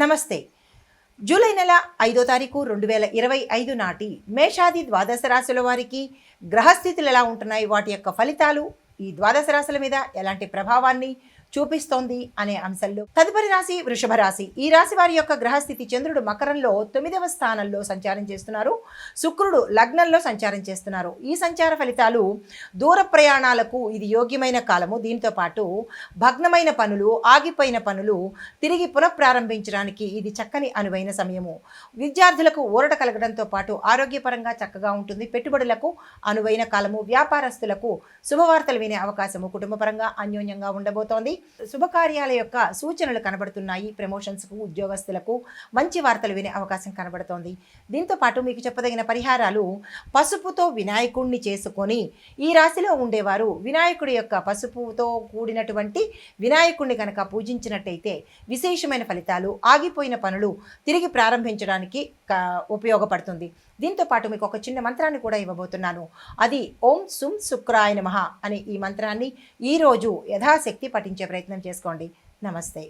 నమస్తే. జూలై నెల ఐదో తారీఖు రెండు వేల ఇరవై ఐదు నాటి మేషాది ద్వాదశ రాశుల వారికి గ్రహస్థితులు ఎలా ఉంటున్నాయి? వాటి యొక్క ఫలితాలు ఈ ద్వాదశ రాశుల మీద ఎలాంటి ప్రభావాన్ని చూపిస్తోంది అనే అంశంలో తదుపరి రాశి వృషభ రాశి. ఈ రాశి వారి యొక్క గ్రహస్థితి చంద్రుడు మకరంలో తొమ్మిదవ స్థానంలో సంచారం చేస్తున్నారు. శుక్రుడు లగ్నంలో సంచారం చేస్తున్నారు. ఈ సంచార ఫలితాలు దూర ప్రయాణాలకు ఇది యోగ్యమైన కాలము. దీంతో పాటు భగ్నమైన పనులు ఆగిపోయిన పనులు తిరిగి పునఃప్రారంభించడానికి ఇది చక్కని అనువైన సమయము. విద్యార్థులకు ఊరట కలగడంతో పాటు ఆరోగ్యపరంగా చక్కగా ఉంటుంది. పెట్టుబడులకు అనువైన కాలము. వ్యాపారస్తులకు శుభవార్తలు వినే అవకాశము కుటుంబపరంగా అన్యోన్యంగా ఉండబోతోంది. శుభకార్యాల యొక్క సూచనలు కనబడుతున్నాయి. ప్రమోషన్స్కు ఉద్యోగస్తులకు మంచి వార్తలు వినే అవకాశం కనబడుతోంది. దీంతో పాటు మీకు చెప్పదగిన పరిహారాలు పసుపుతో వినాయకుడిని చేసుకొని ఈ రాశిలో ఉండేవారు వినాయకుడి యొక్క పసుపుతో కూడినటువంటి వినాయకుడిని కనుక పూజించినట్టయితే విశేషమైన ఫలితాలు ఆగిపోయిన పనులు తిరిగి ప్రారంభించడానికి ఉపయోగపడుతుంది. దీంతో పాటు మీకు ఒక చిన్న మంత్రాన్ని కూడా ఇవ్వబోతున్నాను. అది ఓం సుం శుక్రాయ నమ అనే ఈ మంత్రాన్ని ఈరోజు యథాశక్తి పఠించే ప్రయత్నం చేసుకోండి. నమస్తే.